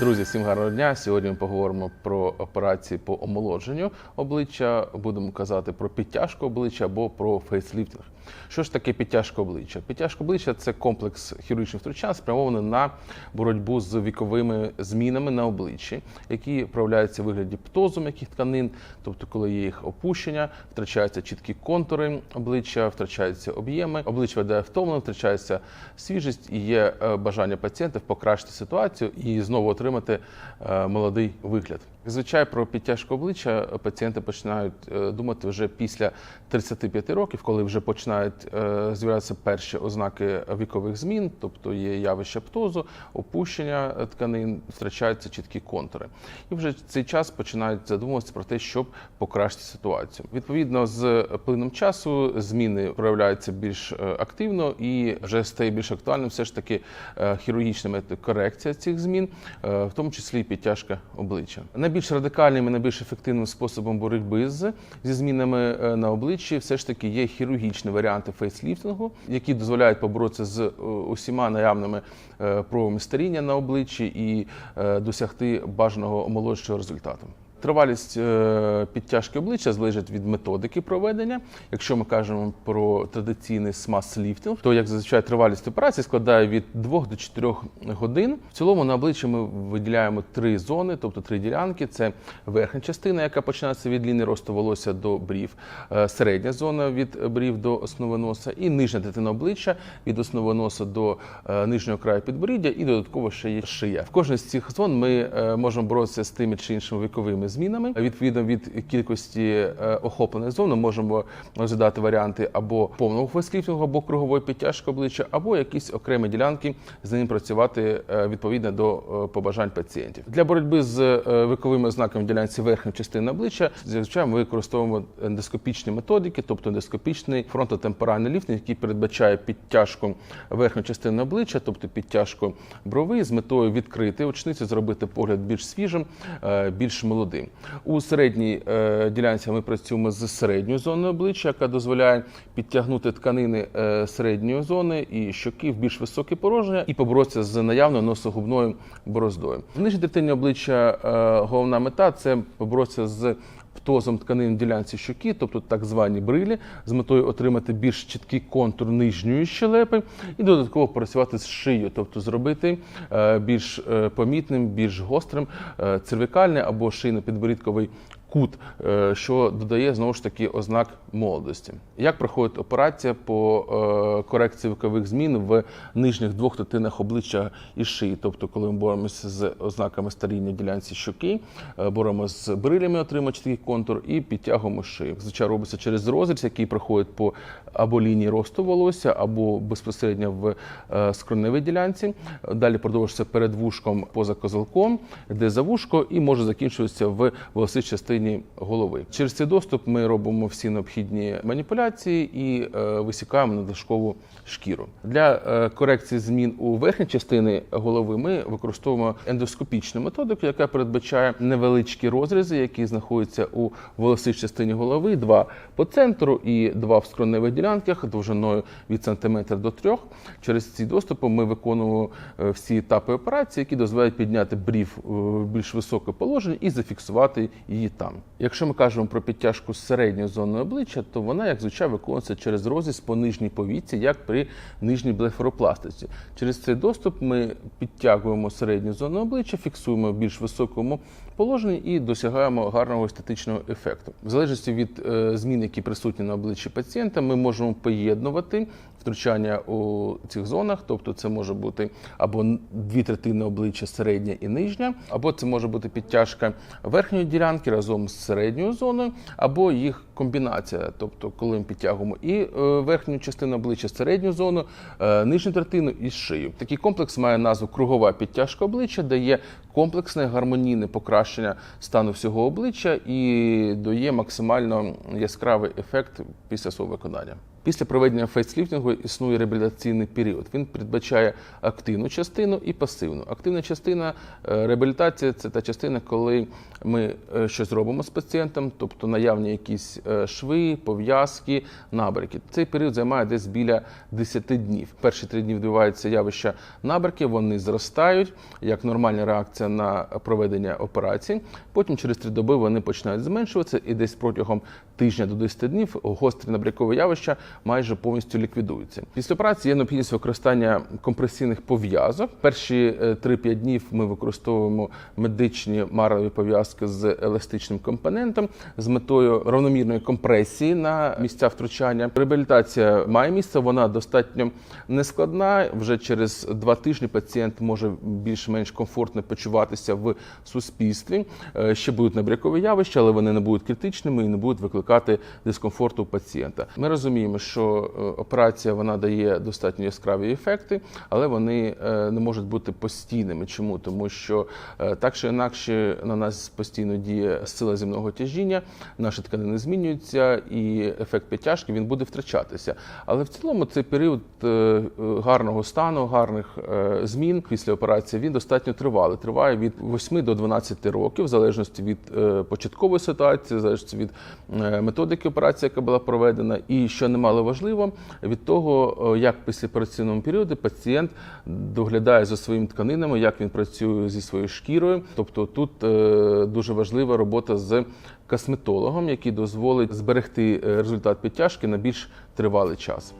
Друзі, всім гарного дня. Сьогодні ми поговоримо про операції по омолодженню обличчя. Будемо казати про підтяжку обличчя або про фейсліфтинг. Що ж таке підтяжка обличчя? Підтяжка обличчя це комплекс хірургічних втручань, спрямований на боротьбу з віковими змінами на обличчі, які проявляються в вигляді птозу м'яких тканин, тобто, коли є їх опущення, втрачаються чіткі контури обличчя, втрачаються об'єми, обличчя веде втомлено, втрачається свіжість і є е, бажання пацієнтів покращити ситуацію і знову отримати е, молодий вигляд. Зазвичай про підтяжку обличчя пацієнти починають е, думати вже після 35 років, коли вже починають е, з'являтися перші ознаки вікових змін, тобто є явище птозу, опущення тканин, втрачаються чіткі контури. І вже цей час починають задумуватися про те, щоб покращити ситуацію. Відповідно, з плином часу зміни проявляються більш е, активно і вже стає більш актуальним все ж таки хірургічна корекція цих змін, в тому числі і підтяжка обличчя. Найбільш радикальним і найбільш ефективним способом боротьби з зі змінами е, на обличчі все ж таки є хірургічні варіанти фейсліфтингу, які дозволяють поборотися з е, усіма наявними е, проявами старіння на обличчі і досягти бажаного молодшого результату. Тривалість е, підтяжки обличчя залежить від методики проведення. Якщо ми кажемо про традиційний смаз-ліфтинг, то як зазвичай тривалість операції складає від 2 до 4 годин. В цілому на обличчі ми виділяємо три зони, тобто три ділянки. Це верхня частина, яка починається від лінії росту волосся до брів, е, середня зона від брів до основи носа, і нижня третина обличчя від основи носа до е, нижнього краю підборіддя, і додатково ще є шия. В кожній з цих зон ми можемо боротися з тими чи іншими віковими змінами. Відповідно від кількості е, охоплених зон ми можемо розглядати варіанти або повного фейсліфтингу, або кругової підтяжки обличчя, або якісь окремі ділянки з ним працювати е, відповідно до е, побажань пацієнтів. Для боротьби з віковими ознаками ділянці верхньої частини обличчя зазвичай ми використовуємо ендоскопічні методики, тобто ендоскопічний фронтотемпоральний ліфтинг, який передбачає підтяжку верхньої частини обличчя, тобто підтяжку брови, з метою відкрити очниці, зробити погляд більш свіжим, більш молодим. У середній е, ділянці ми працюємо з середньою зоною обличчя, яка дозволяє підтягнути тканини е, середньої зони і щоки в більш високе пороження і поборотися з наявною носогубною бороздою. В нижній третині обличчя е, головна мета це поборотися з птозом тканин в ділянці щоки, тобто так звані брилі, з метою отримати більш чіткий контур нижньої щелепи і додатково працювати з шиєю, тобто зробити е, більш е, помітним, більш гострим е, цервікальний або шийно-підборідковий кут, е, що додає знову ж таки ознак молодості. Як проходить операція по е, корекції вікових змін в нижніх двох третинах обличчя і шиї? Тобто, коли ми боремося з ознаками старіння ділянці щоки, е, боремося з брилями, отримуємо такий контур, і підтягуємо шию. Зазвичай робиться через розріз, який проходить по або лінії росту волосся, або безпосередньо в скроневій ділянці. Далі продовжується перед вушком поза козелком, де за вушко, і може закінчуватися в волосій частині голови. Через цей доступ ми робимо всі необхідні маніпуляції і е, висікаємо надлишкову шкіру. Для е, корекції змін у верхній частині голови ми використовуємо ендоскопічну методику, яка передбачає невеличкі розрізи, які знаходяться у волосій частині голови, два по центру і два в скроневих ділянках довжиною від сантиметра до трьох. Через ці доступи ми виконуємо е, всі етапи операції, які дозволяють підняти брів в більш високе положення і зафіксувати її там. Якщо ми кажемо про підтяжку з середньої зони обличчя, то вона, як звичайно, виконується через розріз по нижній повіці, як при нижній блефаропластиці. Через цей доступ ми підтягуємо середню зону обличчя, фіксуємо в більш високому положенні і досягаємо гарного естетичного ефекту. В залежності від е, змін, які присутні на обличчі пацієнта, ми можемо поєднувати втручання у цих зонах, тобто це може бути або дві третини обличчя середня і нижня, або це може бути підтяжка верхньої ділянки разом з середньою зоною, або їх комбінація, тобто коли ми підтягуємо і е, верхню частину обличчя, середню зону, е, нижню третину і шию. Такий комплекс має назву кругова підтяжка обличчя, дає комплексне гармонійне покращення стану всього обличчя і дає максимально яскравий ефект після свого виконання. Після проведення фейсліфтингу існує реабілітаційний період. Він передбачає активну частину і пасивну. Активна частина е, реабілітація це та частина, коли ми е, щось робимо з пацієнтом, тобто наявні якісь е, шви, пов'язки, набряки. Цей період займає десь біля 10 днів. Перші три дні відбувається явище набряки, вони зростають як нормальна реакція на проведення операції. Потім через три доби вони починають зменшуватися, і десь протягом тижня до 10 днів гострі набрякові явища майже повністю ліквідуються. Після операції є необхідність використання компресійних пов'язок. Перші е, 3-5 днів ми використовуємо медичні марлеві пов'язки з еластичним компонентом з метою равномірної компресії на місця втручання. Реабілітація має місце, вона достатньо нескладна. Вже через два тижні пацієнт може більш-менш комфортно почуватися в суспільстві. Е, Ще будуть набрякові явища, але вони не будуть критичними і не будуть викликати дискомфорту у пацієнта. Ми розуміємо, що е, операція вона дає достатньо яскраві ефекти, але вони е, не можуть бути постійними. Чому? Тому що е, так чи інакше на нас постійно діє сила земного тяжіння, наші тканини змінюються, і ефект підтяжки він буде втрачатися. Але в цілому цей період гарного стану, гарних змін після операції він достатньо тривалий. Триває від 8 до 12 років, в залежності від початкової ситуації, в залежності від методики операції, яка була проведена, і що немало важливо, від того, як після операційного періоду пацієнт доглядає за своїми тканинами, як він працює зі своєю шкірою. Тобто тут е, дуже важлива робота з косметологом, який дозволить зберегти е, результат підтяжки на більш тривалий час.